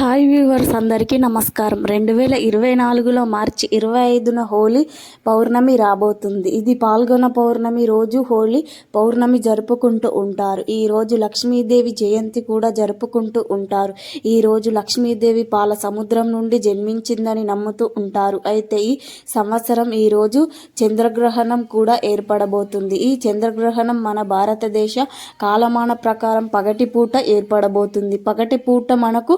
Hi viewers అందరికీ నమస్కారం. రెండు వేల ఇరవై నాలుగులో మార్చి ఇరవై ఐదున హోలీ పౌర్ణమి రాబోతుంది. ఇది పాల్గొన పౌర్ణమి రోజు హోలీ పౌర్ణమి జరుపుకుంటూ ఉంటారు. ఈ రోజు లక్ష్మీదేవి జయంతి కూడా జరుపుకుంటూ ఉంటారు. ఈ రోజు లక్ష్మీదేవి పాల సముద్రం నుండి జన్మించిందని నమ్ముతూ ఉంటారు. అయితే ఈ సంవత్సరం ఈ రోజు చంద్రగ్రహణం కూడా ఏర్పడబోతుంది. ఈ చంద్రగ్రహణం మన భారతదేశ కాలమాన ప్రకారం పగటిపూట ఏర్పడబోతుంది. పగటిపూట మనకు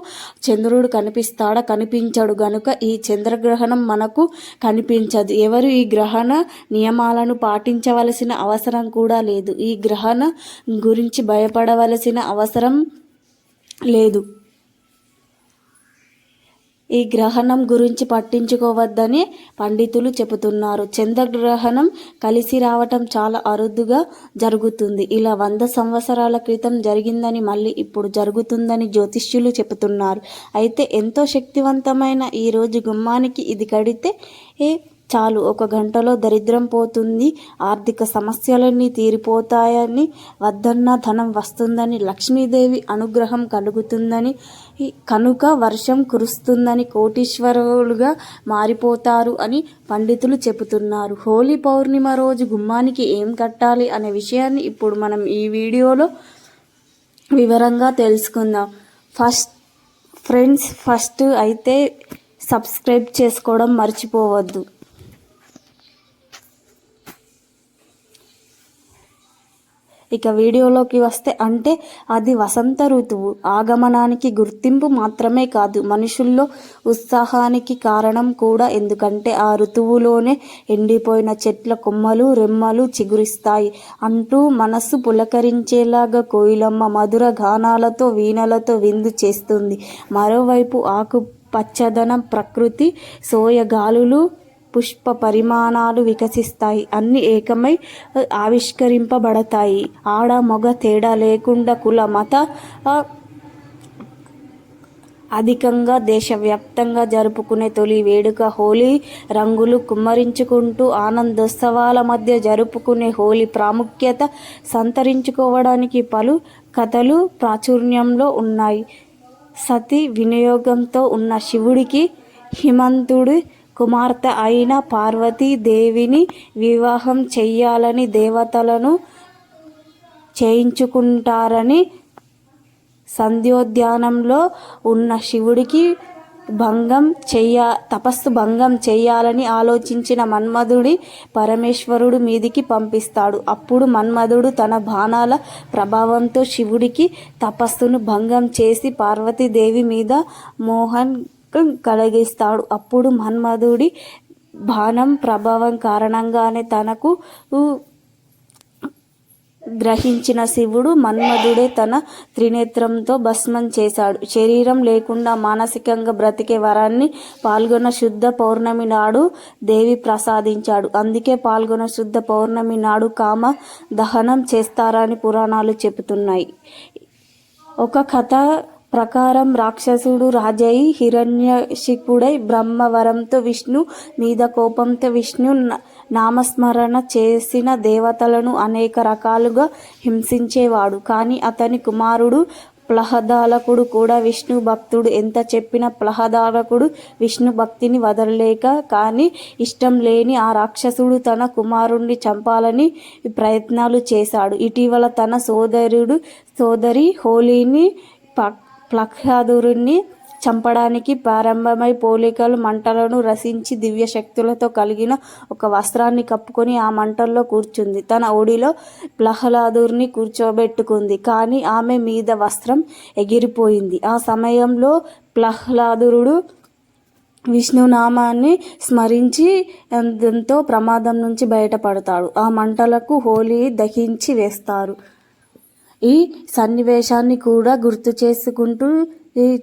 చంద్రుడు కనిపిస్తాడా? కనిపించడు గనుక ఈ చంద్రగ్రహణం మనకు కనిపించదు. ఎవరు ఈ గ్రహణ నియమాలను పాటించవలసిన అవసరం కూడా లేదు. ఈ గ్రహణ గురించి భయపడవలసిన అవసరం లేదు. ఈ గ్రహణం గురించి పట్టించుకోవద్దని పండితులు చెబుతున్నారు. చంద్రగ్రహణం కలిసి రావటం చాలా అరుదుగా జరుగుతుంది. ఇలా వంద సంవత్సరాల క్రితం జరిగిందని మళ్ళీ ఇప్పుడు జరుగుతుందని జ్యోతిష్యులు చెబుతున్నారు. అయితే ఎంతో శక్తివంతమైన ఈ రోజు గుమ్మానికి ఇది కడితే ఏ చాలు ఒక గంటలో దరిద్రం పోతుంది ఆర్థిక సమస్యలన్నీ తీరిపోతాయని వద్దన్న ధనం వస్తుందని లక్ష్మీదేవి అనుగ్రహం కలుగుతుందని కనుక వర్షం కురుస్తుందని కోటీశ్వరులుగా మారిపోతారు అని పండితులు చెబుతున్నారు. హోలీ పౌర్ణిమ రోజు గుమ్మానికి ఏం కట్టాలి అనే విషయాన్ని ఇప్పుడు మనం ఈ వీడియోలో వివరంగా తెలుసుకుందాం. ఫస్ట్ ఫ్రెండ్స్ ఫస్ట్ అయితే సబ్స్క్రైబ్ చేసుకోవడం మర్చిపోవద్దు. ఇక వీడియోలోకి వస్తే అంటే అది వసంత ఋతువు. ఆగమనానికి గుర్తింపు మాత్రమే కాదు మనుషుల్లో ఉత్సాహానికి కారణం కూడా. ఎందుకంటే ఆ ఋతువులోనే ఎండిపోయిన చెట్ల కొమ్మలు రెమ్మలు చిగురిస్తాయి అంటూ మనస్సు పులకరించేలాగా కోయిలమ్మ మధుర గానాలతో వీణలతో విందు చేస్తుంది. మరోవైపు ఆకు పచ్చదనం ప్రకృతి సోయగాలులు పుష్ప పరిమాణాలు వికసిస్తాయి. అన్ని ఏకమై ఆవిష్కరింపబడతాయి. ఆడ మగ తేడా లేకుండా కుల మత అధికంగా దేశవ్యాప్తంగా జరుపుకునే తొలి వేడుక హోలీ. రంగులు కుమ్మరించుకుంటూ ఆనందోత్సవాల మధ్య జరుపుకునే హోలీ ప్రాముఖ్యత సంతరించుకోవడానికి పలు కథలు ప్రాచుర్యంలో ఉన్నాయి. సతి వినియోగంతో ఉన్న శివుడికి హిమంతుడి కుమార్తె అయిన పార్వతీదేవిని వివాహం చెయ్యాలని దేవతలను చేయించుకుంటారని సంధ్యోద్యానంలో ఉన్న శివుడికి భంగం చెయ్య తపస్సు భంగం చేయాలని ఆలోచించిన మన్మధుడి పరమేశ్వరుడు మీదికి పంపిస్తాడు. అప్పుడు మన్మధుడు తన బాణాల ప్రభావంతో శివుడికి తపస్సును భంగం చేసి పార్వతీదేవి మీద మోహన్ కలిగిస్తాడు. అప్పుడు మన్మధుడి బాణం ప్రభావం కారణంగానే తనకు గ్రహించిన శివుడు మన్మధుడే తన త్రినేత్రంతో భస్మం చేశాడు. శరీరం లేకుండా మానసికంగా బ్రతికే వరాన్ని పాల్గొన శుద్ధ పౌర్ణమి నాడు దేవి ప్రసాదించాడు. అందుకే పాల్గొన శుద్ధ పౌర్ణమి నాడు కామ దహనం చేస్తారని పురాణాలు చెబుతున్నాయి. ఒక కథ ప్రకారం రాక్షసుడు రాజై హిరణ్యశికుడై బ్రహ్మవరంతో విష్ణు మీద కోపంతో విష్ణు నామస్మరణ చేసిన దేవతలను అనేక రకాలుగా హింసించేవాడు. కానీ అతని కుమారుడు ప్లహదాలకుడు కూడా విష్ణు భక్తుడు. ఎంత చెప్పినా ప్లహదాలకుడు విష్ణు భక్తిని వదలలేక కానీ ఇష్టం లేని ఆ రాక్షసుడు తన కుమారుణ్ణి చంపాలని ప్రయత్నాలు చేశాడు. ఇటీవల తన సోదరుడు సోదరి హోలీని ప్లహ్లాదురుణ్ణి చంపడానికి ప్రారంభమై పోలికలు మంటలను రసించి దివ్య శక్తులతో కలిగిన ఒక వస్త్రాన్ని కప్పుకొని ఆ మంటల్లో కూర్చుంది. తన ఒడిలో ప్లహ్లాదుర్ని కూర్చోబెట్టుకుంది. కానీ ఆమె మీద వస్త్రం ఎగిరిపోయింది. ఆ సమయంలో ప్లహ్లాదురుడు విష్ణునామాన్ని స్మరించి ఎంతో ప్రమాదం నుంచి బయటపడతాడు. ఆ మంటలకు హోలీ దహించి వేస్తారు. ఈ సన్నివేశాన్ని కూడా గుర్తు చేసుకుంటూ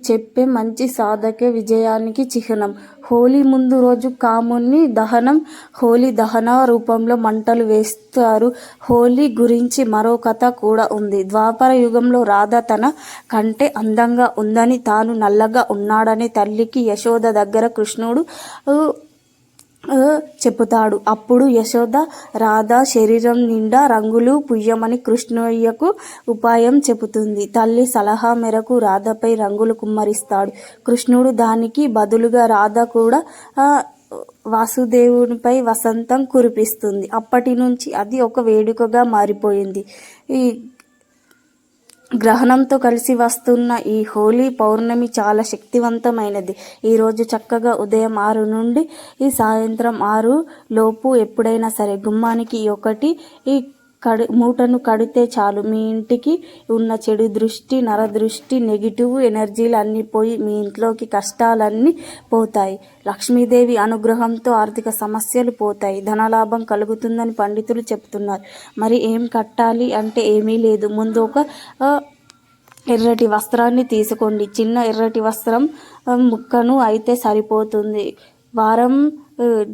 చెప్పే మంచి సాధకే విజయానికి చిహ్నం. హోలీ ముందు రోజు కాముని దహనం హోలీ దహన రూపంలో మంటలు వేస్తారు. హోలీ గురించి మరో కథ కూడా ఉంది. ద్వాపర యుగంలో రాధ తన కంటే అందంగా ఉందని తాను నల్లగా ఉన్నాడని తల్లికి యశోద దగ్గర కృష్ణుడు చెబుతాడు అప్పుడు యశోద రాధ శరీరం నిండా రంగులు పుయ్యమని కృష్ణయ్యకు ఉపాయం చెబుతుంది. తల్లి సలహా మేరకు రాధపై రంగులు కుమ్మరిస్తాడు. కృష్ణుడు దానికి బదులుగా రాధ కూడా వాసుదేవునిపై వసంతం కురిపిస్తుంది. అప్పటి నుంచి అది ఒక వేడుకగా మారిపోయింది. ఈ గ్రహణంతో కలిసి వస్తున్న ఈ హోలీ పౌర్ణమి చాలా శక్తివంతమైనది. ఈరోజు చక్కగా ఉదయం ఆరు నుండి ఈ సాయంత్రం ఆరు లోపు ఎప్పుడైనా సరే గుమ్మానికి ఒకటి ఈ కడు మూటను కడితే చాలు. మీ ఇంటికి ఉన్న చెడు దృష్టి నరదృష్టి నెగిటివ్ ఎనర్జీలు అన్నీ పోయి మీ ఇంట్లోకి కష్టాలన్నీ పోతాయి. లక్ష్మీదేవి అనుగ్రహంతో ఆర్థిక సమస్యలు పోతాయి. ధనలాభం కలుగుతుందని పండితులు చెప్తున్నారు. మరి ఏం కట్టాలి అంటే ఏమీ లేదు. ముందు ఒక ఎర్రటి వస్త్రాన్ని తీసుకోండి. చిన్న ఎర్రటి వస్త్రం ముక్కను అయితే సరిపోతుంది. వారం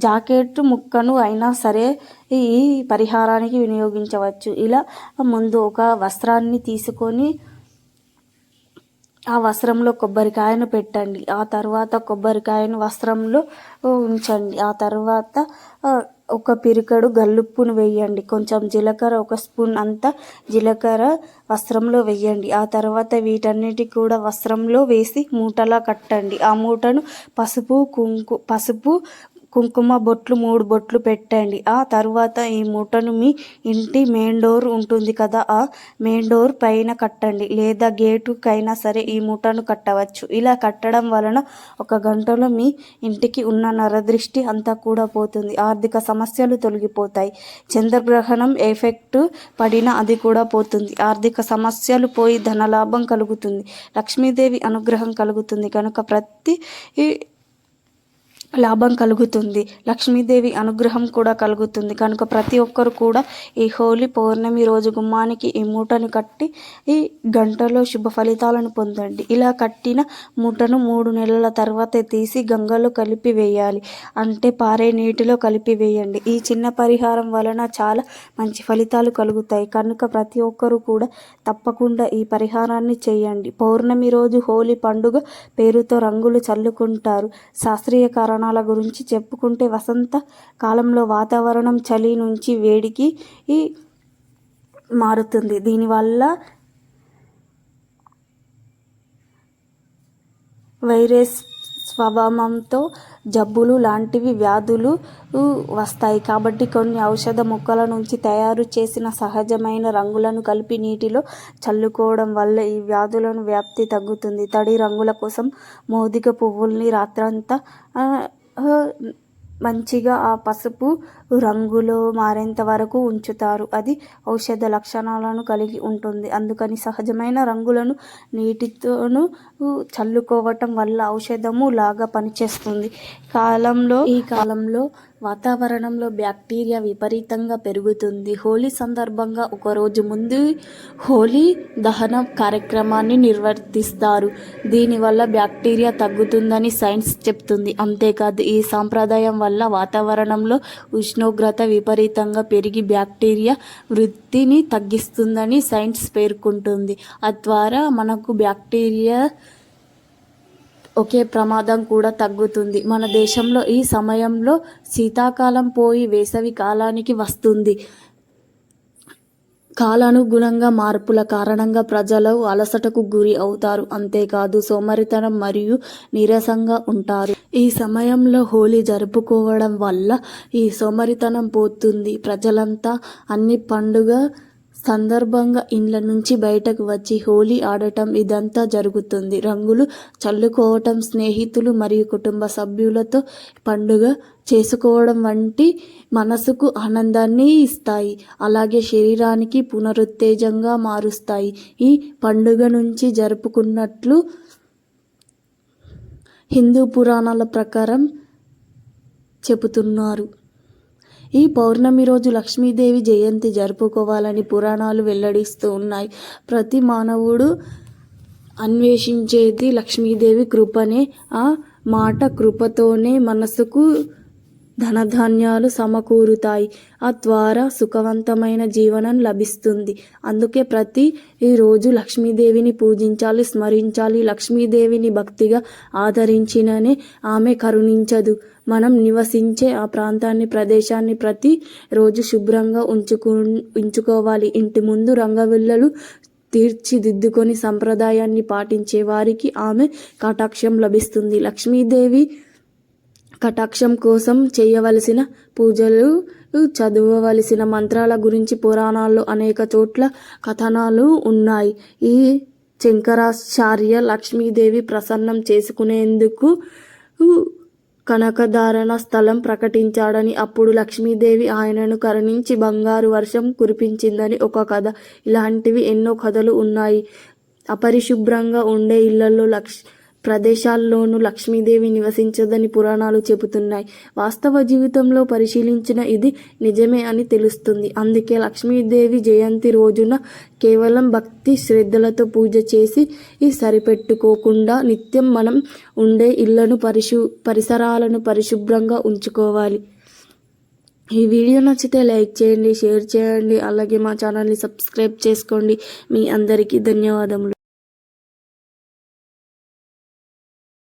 జాకెట్ ముక్కను అయినా సరే ఈ పరిహారానికి వినియోగించవచ్చు. ఇలా ముందు ఒక వస్త్రాన్ని తీసుకొని ఆ వస్త్రంలో కొబ్బరికాయను పెట్టండి. ఆ తర్వాత కొబ్బరికాయను వస్త్రంలో ఉంచండి. ఆ తర్వాత ఒక పిరికడు గల్లుప్పును వేయండి. కొంచెం జీలకర్ర ఒక స్పూన్ అంతా జీలకర్ర వస్త్రంలో వేయండి. ఆ తర్వాత వీటన్నిటి కూడా వస్త్రంలో వేసి మూటలా కట్టండి. ఆ మూటను పసుపు కుంకు పసుపు కుంకుమ బొట్లు మూడు బొట్లు పెట్టండి. ఆ తర్వాత ఈ మూటను మీ ఇంటి మెయిన్ డోర్ ఉంటుంది కదా ఆ మెయిన్ డోర్ పైన కట్టండి. లేదా గేటుకైనా సరే ఈ మూటను కట్టవచ్చు. ఇలా కట్టడం వలన ఒక గంటలో మీ ఇంటికి ఉన్న నరదృష్టి అంతా కూడా పోతుంది. ఆర్థిక సమస్యలు తొలగిపోతాయి. చంద్రగ్రహణం ఎఫెక్ట్ పడినా అది కూడా పోతుంది. ఆర్థిక సమస్యలు పోయి ధనలాభం కలుగుతుంది. లక్ష్మీదేవి అనుగ్రహం కలుగుతుంది. కనుక ప్రతి ఈ లాభం కలుగుతుంది. లక్ష్మీదేవి అనుగ్రహం కూడా కలుగుతుంది. కనుక ప్రతి ఒక్కరు కూడా ఈ హోలీ పౌర్ణమి రోజు గుమ్మానికి ఈ మూటను కట్టి ఈ గంటలో శుభ ఫలితాలను పొందండి. ఇలా కట్టిన మూటను మూడు నెలల తర్వాత తీసి గంగలో కలిపి వేయాలి. అంటే పారే నీటిలో కలిపి వేయండి. ఈ చిన్న పరిహారం వలన చాలా మంచి ఫలితాలు కలుగుతాయి. కనుక ప్రతి ఒక్కరూ కూడా తప్పకుండా ఈ పరిహారాన్ని చేయండి. పౌర్ణమి రోజు హోలీ పండుగ పేరుతో రంగులు చల్లుకుంటారు. శాస్త్రీయ కారణం కారణాల గురించి చెప్పుకుంటే వసంత కాలంలో వాతావరణం చలి నుంచి వేడికి మారుతుంది. దీనివల్ల వైరస్ స్వభావంతో జబ్బులు లాంటివి వ్యాధులు వస్తాయి. కాబట్టి కొన్ని ఔషధ మొక్కల నుంచి తయారు చేసిన సహజమైన రంగులను కలిపి నీటిలో చల్లుకోవడం వల్ల ఈ వ్యాధులను వ్యాప్తి తగ్గుతుంది. తడి రంగుల కోసం మోదిక పువ్వుల్ని రాత్రంతా మంచిగా ఆ పసుపు రంగులో మారేంత వరకు ఉంచుతారు. అది ఔషధ లక్షణాలను కలిగి ఉంటుంది. అందుకని సహజమైన రంగులను నీటితోనూ చల్లుకోవటం వల్ల ఔషధము లాగా పనిచేస్తుంది. కాలంలో ఈ కాలంలో వాతావరణంలో బ్యాక్టీరియా విపరీతంగా పెరుగుతుంది. హోలీ సందర్భంగా ఒక రోజు ముందు హోలీ దహన కార్యక్రమాన్ని నిర్వర్తిస్తారు. దీనివల్ల బ్యాక్టీరియా తగ్గుతుందని సైన్స్ చెప్తుంది. అంతేకాదు ఈ సాంప్రదాయం వల్ల వాతావరణంలో ఉష్ణ ఉష్ణోగ్రత విపరీతంగా పెరిగి బ్యాక్టీరియా వృద్ధిని తగ్గిస్తుందని సైన్స్ పేర్కొంటుంది. తద్వారా మనకు బ్యాక్టీరియా ఒకే ప్రమాదం కూడా తగ్గుతుంది. మన దేశంలో ఈ సమయంలో శీతాకాలం పోయి వేసవి కాలానికి వస్తుంది. కాలానుగుణంగా మార్పుల కారణంగా ప్రజలు అలసటకు గురి అవుతారు. అంతేకాదు సోమరితనం మరియు నీరసంగా ఉంటారు. ఈ సమయంలో హోలీ జరుపుకోవడం వల్ల ఈ సోమరితనం పోతుంది. ప్రజలంతా అన్ని పండుగ సందర్భంగా ఇండ్ల నుంచి బయటకు వచ్చి హోలీ ఆడటం ఇదంతా జరుగుతుంది. రంగులు చల్లుకోవటం స్నేహితులు మరియు కుటుంబ సభ్యులతో పండుగ చేసుకోవడం వంటి మనసుకు ఆనందాన్ని ఇస్తాయి. అలాగే శరీరానికి పునరుత్తేజంగా మారుస్తాయి. ఈ పండుగ నుంచి జరుపుకున్నట్లు హిందూ పురాణాల ప్రకారం చెబుతున్నారు. ఈ పౌర్ణమి రోజు లక్ష్మీదేవి జయంతి జరుపుకోవాలని పురాణాలు వెల్లడిస్తూ ఉన్నాయి. ప్రతి మానవుడు అన్వేషించేది లక్ష్మీదేవి కృపనే. ఆ మాట కృపతోనే మనసుకు ధనధాన్యాలు సమకూరుతాయి. ఆ ద్వారా సుఖవంతమైన జీవనం లభిస్తుంది. అందుకే ప్రతి ఈరోజు రోజు లక్ష్మీదేవిని పూజించాలి స్మరించాలి. లక్ష్మీదేవిని భక్తిగా ఆదరించిననే ఆమె కరుణించదు. మనం నివసించే ఆ ప్రాంతాన్ని ప్రదేశాన్ని ప్రతి రోజు శుభ్రంగా ఉంచుకు ఉంచుకోవాలి. ఇంటి ముందు రంగవిల్లలు తీర్చిదిద్దుకొని సంప్రదాయాన్ని పాటించే వారికి ఆమె కటాక్షం లభిస్తుంది. లక్ష్మీదేవి కటాక్షం కోసం చేయవలసిన పూజలు చదువవలసిన మంత్రాల గురించి పురాణాల్లో అనేక చోట్ల కథనాలు ఉన్నాయి. ఈ శంకరాచార్య లక్ష్మీదేవి ప్రసన్నం చేసుకునేందుకు కనకధారణ స్థలం ప్రకటించాడని అప్పుడు లక్ష్మీదేవి ఆయనను కరుణించి బంగారు వర్షం కురిపించిందని ఒక కథ. ఇలాంటివి ఎన్నో కథలు ఉన్నాయి. అపరిశుభ్రంగా ఉండే ఇళ్ళలో లక్ష్ ప్రదేశాల్లోనూ లక్ష్మీదేవి నివసించదని పురాణాలు చెబుతున్నాయి. వాస్తవ జీవితంలో పరిశీలించిన ఇది నిజమే అని తెలుస్తుంది. అందుకే లక్ష్మీదేవి జయంతి రోజున కేవలం భక్తి శ్రద్ధలతో పూజ చేసి సరిపెట్టుకోకుండా నిత్యం మనం ఉండే ఇళ్ళను పరిశు పరిసరాలను పరిశుభ్రంగా ఉంచుకోవాలి. ఈ వీడియో నచ్చితే లైక్ చేయండి షేర్ చేయండి అలాగే మా ఛానల్ని సబ్స్క్రైబ్ చేసుకోండి. మీ అందరికీ ధన్యవాదములు.